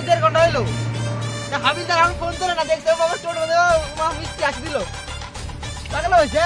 দেড় ঘণ্টা হইল। হাবিলদার আমি ফোন করে না বাবা মিষ্টি আসি দিল। হয়েছে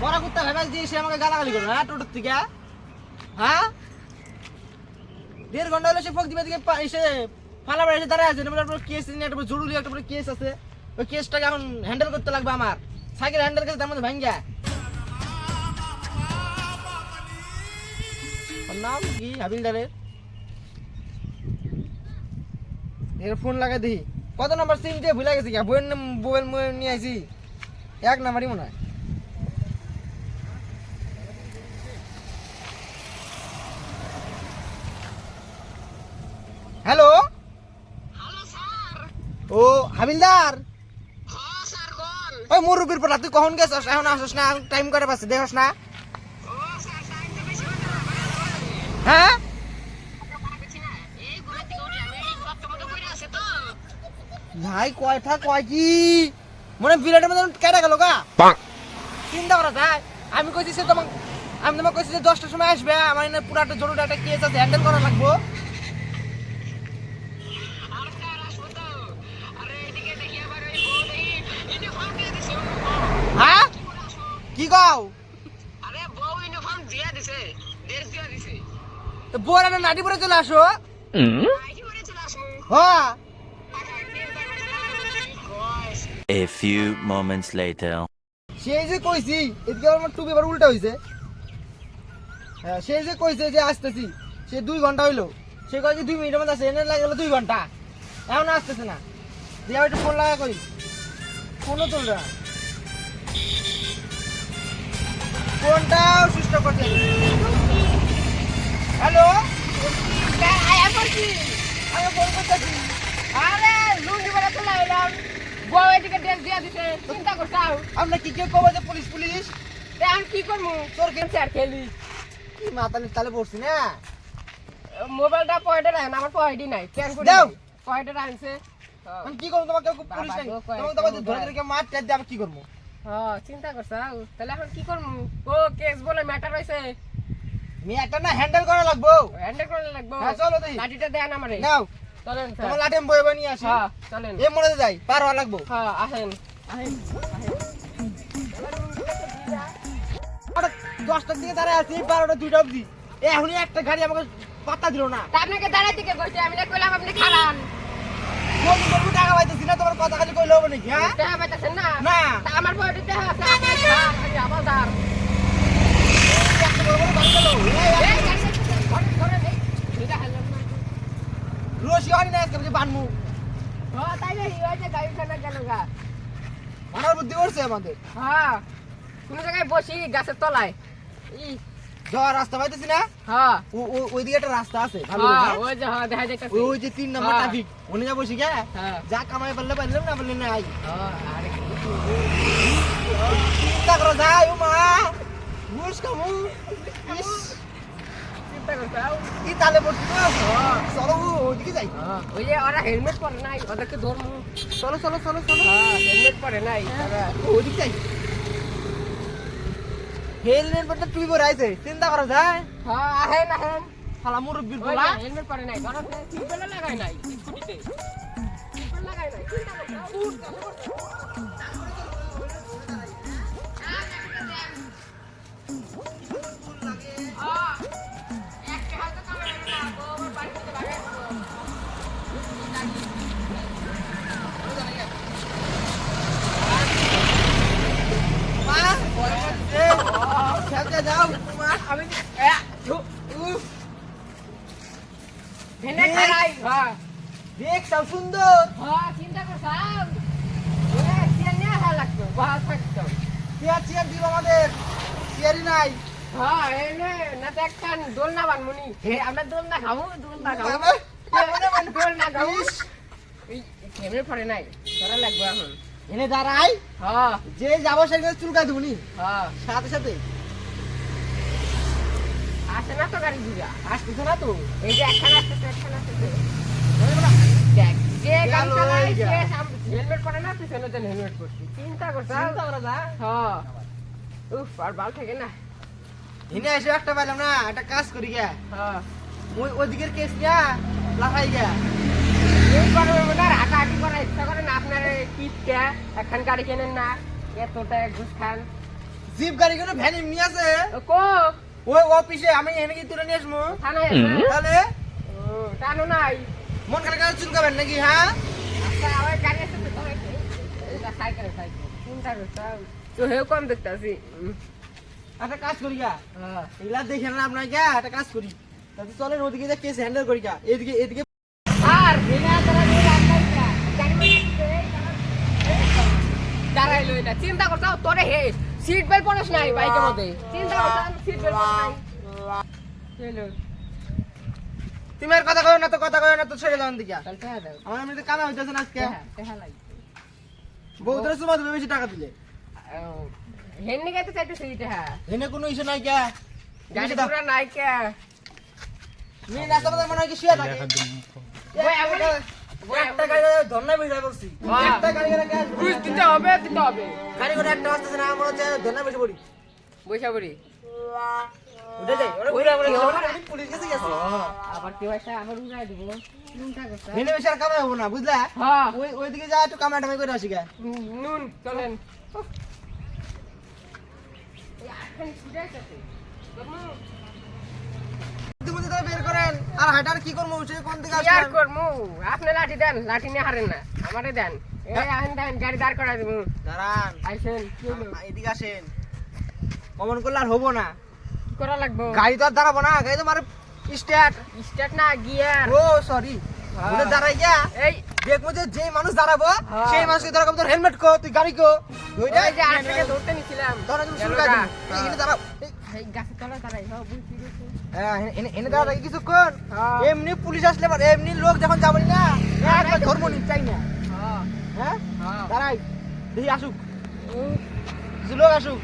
বড় কুত্তা ভেবে দিয়ে সে আমাকে গালাগালি হ্যাঁ টোটোর থেকে? হ্যাঁ? দেড় ঘণ্টা হলো সে ফোক দিবে পা- এসে এসে দাঁড়ায় আছে কেস নিয়ে একটা জরুরি একটা কেস আছে। ওই কেসটাকে এখন হ্যান্ডেল করতে লাগবে আমার। সাইকেল হ্যান্ডেল করতে তার মধ্যে ভাঙ্গা। ওর নাম কি হাবিলদারের এর ফোন লাগাই দিই কত নাম্বার সিম দিয়ে ভুলে গেছি বইয়ের মোবাইল মোবাইল নিয়ে আইছি। এক নাম্বারই মনে হয়। হ্যালো? ও হাবিলদার? ওই মুরব্বীর পর তুই কখন গেছস? এখন আসস না টাইম করে পাচ্ছে দেখস না? ভাই কয়টা কয় কি? মনে বিরাটের মধ্যে কেটে গেল গা। চিন্তা করা যায় আমি কইছি সে তোমাকে আমি তোমাকে কইছি যে দশটার সময় আসবে আমার এখানে পুরো একটা জরুরি একটা কেস আছে হ্যান্ডেল করা লাগবো। হ্যাঁ? কি কও? তো বোর একটা নাটি পরে চলে আসো। হ্যাঁ? A few moments later. সেই যে কইছি এদিকে আমার টুপি এবার উল্টা হইছে হ্যাঁ সেই যে কইছে যে আসতেছি সে দুই ঘণ্টা হইল সে কয় যে দুই মিনিটের মধ্যে আসে এনে লাগল দুই ঘণ্টা এখন আসতেছে না দিয়ে একটু ফোন লাগা কই ফোনও তুলবে না ফোনটাও সুস্থ করতে হ্যালো করছি আমি ফোন করতেছি আরে লুঙ্গি পরে চলে এলাম বউ এদিকে ড্রেস দিয়া দিছে চিন্তা করছাও আপনার কি কেউ কবে যে পুলিশ পুলিশ? আমি কি করব তোর কে আর খেলি। কি মাতালে তালে পড়ছি না? মোবাইলটা পয়েন্টে রাখেন আমার পয়েন্টই নাই কেন করে দাও। পয়েন্টে রাখছে। আমি কি করব তোমাকে খুব পুলিশ নাই? তোমাকে তোমাকে ধরে ধরে মার টের দিয়ে আমি কি করব? হ্যাঁ চিন্তা করছাও তাহলে এখন কি করব ও কেস বলে ম্যাটার হইছে। আমি না হ্যান্ডেল করা লাগবো। হ্যান্ডেল করে লাগবো। হ্যাঁ চলো দেখি। লাঠিটা দেন আমারে। নাও। চলেন তোমার লাঠি বয়ে নিয়ে আসি। হ্যাঁ চলেন। এ মনে যাই পার হওয়া লাগবো। হ্যাঁ আসেন। দশটার দিকে দাঁড়ায় আছি বারোটা দুইটা অবধি। এখনই একটা গাড়ি আমাকে পাত্তা দিল না। আপনাকে দাঁড়াই দিকে কইছে আমি না কইলাম আপনি খারান। কোন টাকা পাইতেছি না তোমার কথা খালি কইলে হবে নাকি হ্যাঁ? পাইতেছেন না? না। আমার পয়েন্টে দেখা আছে আপনি আবার দাঁড় বড় বড় গাড়ি রশি না আজকে বানমু। মারার বুদ্ধি করছে আমাদের। কোন জায়গায় বসি গাছের তলায়। ই, যাওয়ার রাস্তা পাইতেছি না? হ্যাঁ, ওই দিকে একটা রাস্তা আছে হ্যাঁ, হ্যাঁ? ওই যে, হ্যাঁ, দেখা। ওই যে তিন নম্বর হ্যাঁ। ট্রাফিক ওনে যাব শিখে হ্যাঁ, যা কামাই পারলে পারলাম না পারলে হ্যাঁ, চিন্তা করো যাই মা ঘুষ কামু। ইস, হেলমেট পরে নাই ওদেরকে ধরবো। চলো চলো চলো চলো। হ্যাঁ হেলমেট পরে নাই তারা ওইদিকে যাই। হেলমেট পরতে টুপি পরে আইছে চিন্তা করো যায়। হ্যাঁ আহেন আহেন শালা মুরব্বির বলা হেলমেট পরে নাই ধরো সিটবেলও লাগাই নাই। স্কুটিতে লাগাই নাই চিন্তা করছাও? সুন্দর হ্যাঁ চিন্তা করছাও ওরে চেয়ার নিয়ে আসা লাগতো বহাল থাকতো চেয়ার চেয়ার দিব আমাদের। চেয়ারই নাই। হ্যাঁ এনে না তো একটা দোল বানমুনি হে আমরা দোল খাব দোল খাব। খাব? খাব না? দোল না খাব। ইস, এই কেমনে পড়ে নাই ধরা লাগবে এখন। এনে দাঁড়াই। হ্যাঁ। যে যাব সেখানে চুলকাই দিবনি হ্যাঁ। সাথে সাথে। আসে না তো গাড়ি দুটা আসতেছে না তো। এই যে একখান আসতেছে একখান আসতেছে। দেখ। যে যা। সে হেলমেট পরে না পিছনে তো হেলমেট পরছি চিন্তা করছ? চিন্তা করা যায় হ্যাঁ উফ আর বাল থাকে না। হিনে এসে একটা পাইলাম না একটা কাজ করি গে। হ্যাঁ ওই ওইদিকের কেস নিয়া লাফাই গে। এই করে ওনার হাঁটাহাঁটি করার ইচ্ছা করে না আপনার কিপটা এখন গাড়ি কেনেন না এতটা ঘুষ খান। জিপ গাড়ি কোনো ভ্যান এমনি আছে? কো? ওই অফিসে আমি এনে কি তুলে নিয়ে আসব? থানায় তাহলে? ও, টানো নাই। মন খারাপ করে চুলকাবেন নাকি হ্যাঁ? আচ্ছা কম দেখতেছি। একটা কাজ করি গা। এগুলা দেখে না আপনার গা একটা কাজ করি। তাতে চলেন ওদিকে যা কেস হ্যান্ডেল করি গা। এদিকে এদিকে আর দাঁড়াইলো এটা চিন্তা করছ তোরে হে সিট বেল্ট পরিস নাই বাইকের মধ্যে। চিন্তা করছ সিট বেল্ট পরিস নাই। তুমি আর কথা কয় না তো কথা কয় না তো ছেড়ে দাও দিকে আমার এমনিতে কামে হইতেছে না আজকে। সময় তুমি বেশি টাকা দিলে। হেন্নি গাইতে চাইতেছে টেহা। এনে কোনো ইস্যু নাই কে? গাড়ি পুরা নাই কে? তুমি রাস্তা পথে মনে হয় কি শুয়ে থাকে? ওই আমি একটা গাড়ি বেশি পড়ছি হ্যাঁ। একটা গাড়ি গ্যাস ঘুষ দিতে হবে দিতে হবে। গাড়ি করে একটা আসতেছে না আমার হচ্ছে বেশি পড়ি। বৈশা পড়ি। উঠে যাই ওরা ঘুরে ঘুরে। পুলিশ কাছে গেছে। আবার কি বুঝলা? হ্যাঁ। ওইদিকে যা একটু টামাই করে আসি গা। নুন চলেন। বের করেন। আর করব? সে কোন দিকে আর আপনি লাঠি দেন লাঠি নিয়ে হারেন না। আমারে দেন। এই আহেন দেন গাড়ি দাঁড় দিব। দাঁড়ান। আইসেন এদিকে আসেন। কমন করলে আর হব না। করা লাগবো। গাড়ি তো আর দাঁড়াবো না গাড়ি তো মারে স্টার্ট। স্টার্ট না গিয়ার। ও সরি। বলে দাঁড়াই এই। দেখব যে যে মানুষ দাঁড়াবো হ্যাঁ। সেই মানুষকে ধরো তোর হেলমেট কো তুই গাড়ি কো। ওইটা ওই যে আটটাকে ধরতে নিছিলাম। ধরো তুমি শুরু। এখানে দাঁড়াও। এই, গাছের তলায় দাঁড়াই হ্যাঁ বুঝছি হ্যাঁ, এনে- এনে- এনে দাঁড়া কিছুক্ষণ। হ্যাঁ। এমনি পুলিশ আসলে এমনি লোক যখন যাবনি না একবার ধর্ম নি। চাই না হ্যাঁ। দাঁড়াই দেখি আসুক। কিছু লোক আসুক।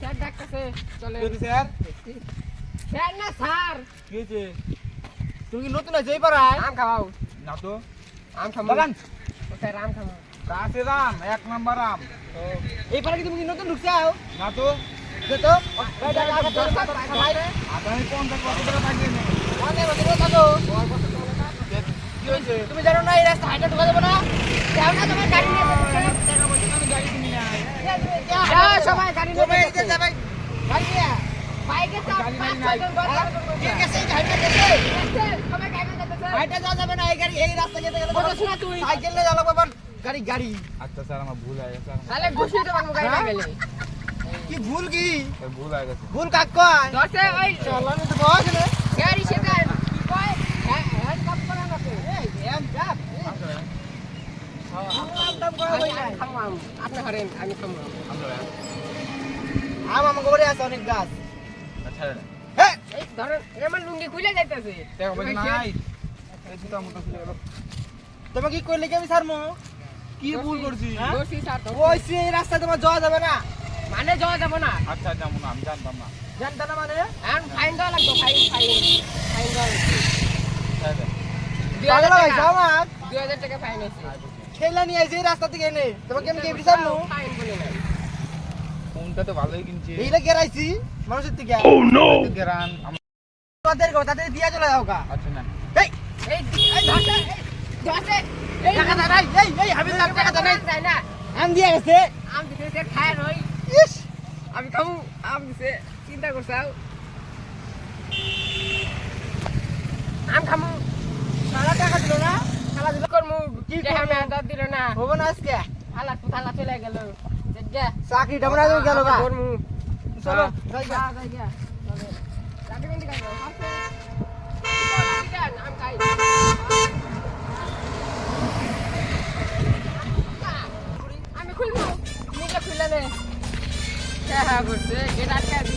স্যার ডাকতেছে চলে স্যার? স্যার না স্যার। কি হয়েছে? তুমি কি নতুন আছে এই পাড়ায়? আম খাওয়াও। না তো। আম খাব। বাগান? স্যার আম খাব? কাছে রাম এক নাম্বার রাম। এই পাড়ায় কি তুমি কি নতুন ঢুকছাও না তো। তো? দাঁড়া, দাঁড়া। আগামী পঞ্চাশ বছর ধরে পাঠিয়ে নেই। অনেক তুমি জানো না এই রাস্তা হাইটে ঢোকা যাবে না। যাও না তোমার গাড়ি নিয়ে যাও। টাকা পয়সা আমি গাড়ি কিনি না যাও সবাই গাড়ি নিয়ে তুমি এই যে যাও। যাবে গাড়ি নিয়ে বাইকে চাপ, গাড়ি পাঁচ নাই, ছয়জন বসে হ্যাঁ? আছে। ঠিক আছে এই হাইটে গেছে গেছে, সবাই গাড়ি নিয়ে যেতেছে। হাইটে যাওয়া যাবে না এই গাড়ি এই রাস্তা যেতে গেলে তুই। সাইকেল নিয়ে যাওয়া লাগবে গাড়ি গাড়ি। আচ্ছা স্যার আমার ভুল হয়ে গেছে আমার- তাহলে ঘুষিয়ে দেবো আমি গাড়ি না? গেলে। কি ভুল কি? ভুল হয়ে গেছে। ভুল কাক কয়? দশে ওই চলো আমি তো বস না গাড়ি সেটা কি কয়? হ্যাঁ, হ্যাঁ, কাপ করে না এই এম আছে অনেক গাছ। আচ্ছা এই ধরেন, আমার লুঙ্গি খুলে যাইতেছে। টাকা পয়সা নাই এই জুতা মোটা খুলে গেল। তুমি কি করলে কি আমি ছাড়মু কি ভুল করছি? হ্যাঁ? দোষী ওই সে এই রাস্তা তোমার যাওয়া যাবে না। মানে যাওয়া যাব না? আচ্ছা যেমন আমি জানতাম না। জানতে না মানে? এখন ফাইন দেওয়া লাগবে ফাইন ফাইন ফাইন দেওয়া আচ্ছা, আচ্ছা। দুই হাজার টাকা। আমার দুই হাজার টাকা ফাইন আছে ঠেলা নিয়ে আইছে এই রাস্তা থেকে এনে। তোমাকে আমি কেবড়ি ছাড়মু ফাইন বলে নাই। ফোনটা তো ভালোই কিনছি এইটা গেরাইছি মানুষের থেকে গেরান আমার- তাদের কথা তাদের দিয়া চলে যাও কা আচ্ছা না এই এই এই ধসে এই টাকা দে নাই এই এই দাম টাকা দে নাই যায় না আম দিয়া গেছে আম দিতে সে খায় নই ইস আমি খাব আম দিছে চিন্তা করছাও আম খামু সারা টাকা দিল না খেলা দিল করমু কি কি করমু? আমি দিল না হব না আজকে হালা থালা চলে গেল চাকরিটা মনে হয় গেল গা। চলো যাই গা। যা যাই গা। চলে। লাঠি কোন দিকে যাব হাতে লাঠি দেন আম খাই আমি খুলবো? নিজে খুলে নে হ্যাঁ হ্যাঁ করছে। গেট আটকা দি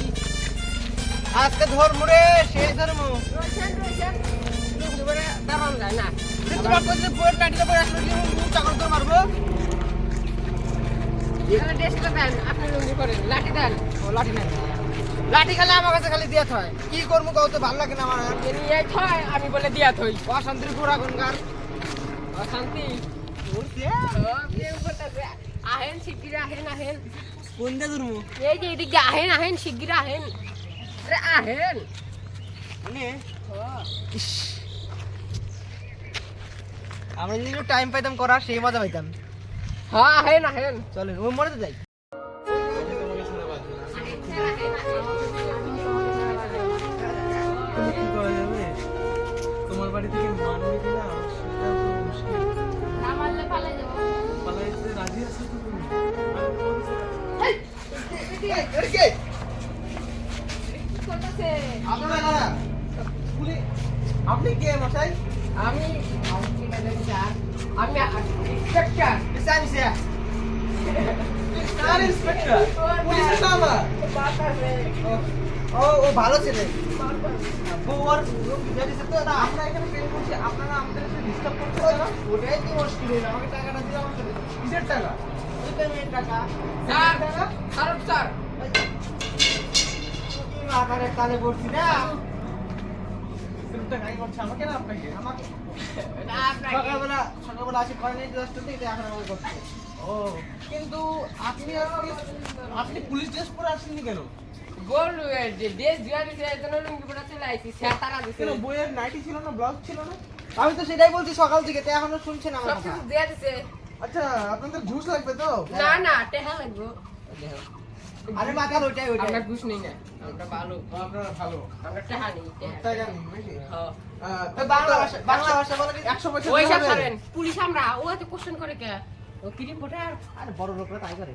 আজকে ধর্ম রে শেষ ধর্ম। রোশন রোশন। লুঙ্গি পরে দাঁড়ানো যায় না। তোমার আসলো কি চাকর তোর মারবো তাহলে ড্রেসটা দেন আপনি লুঙ্গি পরেন লাঠি খালি আমার কাছে খালি দিয়া হয়। কি করব কাউ তো ভালো লাগে না আমার। থয় আমি বলে দিয়া থই অশান্তির ঘোরা কোনকার অশান্তি? ও, শিগগির আহেন আহেন। কোন ধরবো? এই যে এদিকে আহেন আহেন শিগগির আহেন। আরে আহেন। মানে। আমরা যদি টাইম পাইতাম করার সেই মজা পাইতাম। হ্যাঁ আহেন আহেন। চলেন ওই তো যাই। তোমার বাড়ি থেকে মানবে কিনা সেটা তো মুশকিল। না মারলে পালাই যাব পালাইতে রাজি আছো তো তুমি? আপনারা কারা পুলি- আপনি কে মশাই? আমি আমি inspector sir sir inspector police সামা ও ও ভালো ছেলে বউর রুম ভিতরে তো না আমরা এখানে পেন করছি আপনারা আমাদের ডিস্টার্ব করতে পারেন না ওটাই তো মুশকিল হইল আমাকে টাকাটা দিলে আমাকে কিসের টাকা ওই পেমেন্ট টাকা স্যার স্যার স্যার কি মাথার কানে পড়ছি না সিমটা গাই করছে আমাকে না আপনাকে আমাকে সকালবেলা সকালবেলা আসি করেনি দশটা থেকে এখন আমাকে করছে ও। কিন্তু আপনি আপনি পুলিশ ড্রেস পরে আসেননি কেন? গোল যে দেশ দিয়া দিছে এজন্য লুঙ্গি পরে চলে আইছি স্যার তারা দিছে বইয়ের নাইটি ছিল না ব্লাউজ ছিল না? আমি তো সেটাই বলছি সকাল থেকে তো এখনও শুনছেন আমার সব কথা। কিছু দিয়া আচ্ছা আপনাদের ঘুষ লাগবে তো? না না টেহা লাগবো। আরে ওইটাই ওইটাই। আমরা ঘুষ নেই না। আমরা ভালো আপনারা ভালো। আমরা নেই নাকি? হ্যাঁ। তো বাংলা ভাষা বাংলা ভাষা বলে কি? একশো বছর ওই সব ছাড়েন। পুলিশ আমরা ও এত কোশ্চেন করে কে? ও ক্রিম ভোটার আরে বড় লোকরা তাই করে।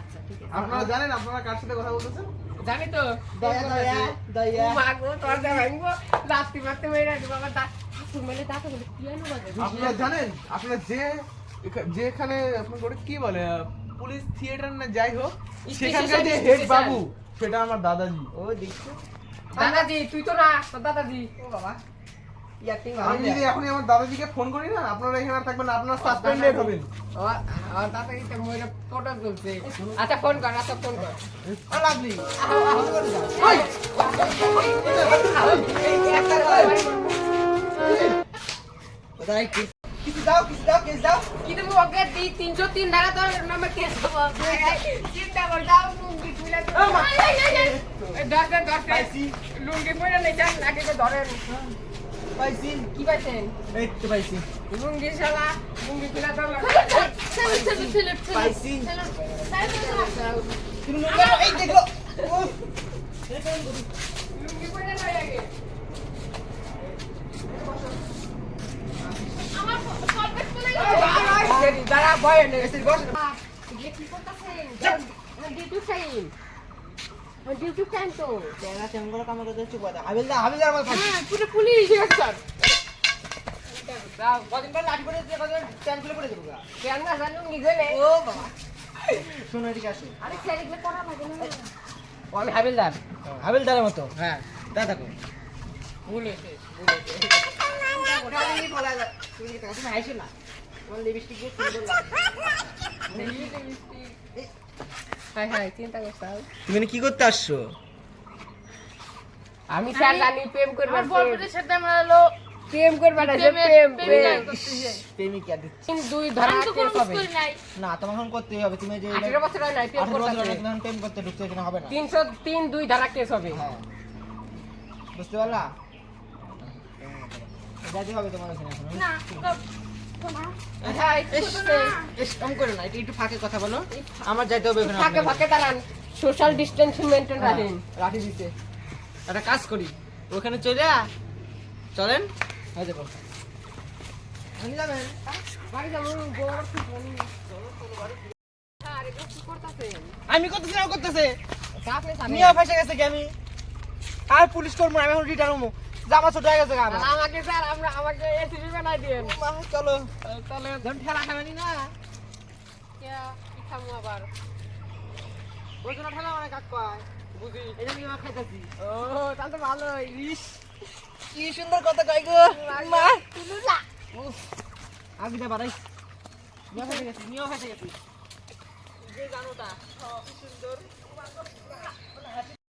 আচ্ছা ঠিক আছে। আপনারা জানেন আপনারা কার সাথে কথা বলতেছেন? জানি তো। দয়া দয়া দয়া। মাগো তোর যা ভাঙবো লাস্তি মারতে মেরে দিব বাবা দা তুমি মেলে দাঁত বলে পিয়ানো বাজে আপনারা জানেন আপনারা যে যেখানে আপনার করে কি বলে? পুলিশ থিয়েটার না যাই হোক সেখানকার যে হেড বাবু সেটা আমার দাদাজি। ও দেখছ। দাদাজি তুই তো না দাদাজি। ও বাবা আমি যদি এখনই আমার দাদাজিকে ফোন করি না আপনারা এখানে থাকবেন আপনারা সাসপেন্ডেড হবেন। ও দাদাজি তো মরে ফটো তুলছে আচ্ছা ফোন কর আচ্ছা ফোন কর। লাগলি কি দাও কিছু দাও কিছু দাও। কিন্তু ওকে? দি তিনশো তিন ধারা তোর নাম্বার কেস দেবো চিন্তা কর দাও লুঙ্গি তুলে দরকার দরকার পাইছি। লুঙ্গি পরে নেই যান আগে তো ধরেন পাইছি। কি পাইছেন এই তো পাইছি। লুঙ্গি শালা লুঙ্গি তুলে তো পাইছি। তুমি এই দেখো। লুঙ্গি পরে নয় আগে। দাঁড়া ভয় নেই এসে বস কি করতেছেন ডিউটি টাইম ডিউটি টাইম তো তেরা কেমন কাম করতে চুপ কথা হাবিল দা আমার হ্যাঁ পুরো পুলিশ স্যার কদিন পর লাঠি করে দিয়ে কদিন ট্যান খুলে পড়ে দেবো গা। কেন না জানো নিজেলে ও বাবা শোনো এদিকে আসো আরে সেরিকলে পড়া লাগে না ও আমি হাবিলদার হাবিলদারের মতো হ্যাঁ দা দেখো ভুল হয়েছে তুমি কি তুমি হাসো না তুমি কি করতে আসছো? আমি স্যার জানি প্রেম করবার আমার সাথে আমার হলো প্রেম প্রেমিকা দিচ্ছি? দুই হবে। না তোমার এখন হবে। তুমি যে আঠেরো বছর হয় নাই প্রেম আঠারো বছর তুমি প্রেম করতে ঢুকছো এখানে হবে না। তিনশো তিন দুই ধারা কেস হবে। হ্যাঁ। বুঝতে পারলা? হবে তোমার ওখানে না হ্যাঁ আমার যাইতে হবে ওখানে ফাঁকে ফাঁকে দাঁড়ান। সোশ্যাল ডিস্টেন্স মেনটেন রাখেন। লাঠি দিতে। একটা কাজ করি ওখানে চলে চলেন হয়ে যাব। আমি করতেছি না করতেছে। আপনি নিয়ে ফেসে গেছে কি আমি? আর পুলিশ করব আমি এখন রিটার্ন হব। জামা ছোট হয়ে গেছে আমার। আমাকে স্যার আমরা আমাকে এসিপি বানাই মা, চলো। তাহলে ধরুন ঠেলা খাবেনি না? কি খামু আবার? ওই জন্য ঠেলা মানে কাক পায় বুঝি। এই জন্য আমার খাইতেছি। ও তাহলে তো ভালোই। ইস কি সুন্দর কথা কই গো। মা। উফ আমি যা বাড়াই নিয়ে ফেসে গেছি নিয়ে ফেসে গেছি। যে জানোটা কি সুন্দর।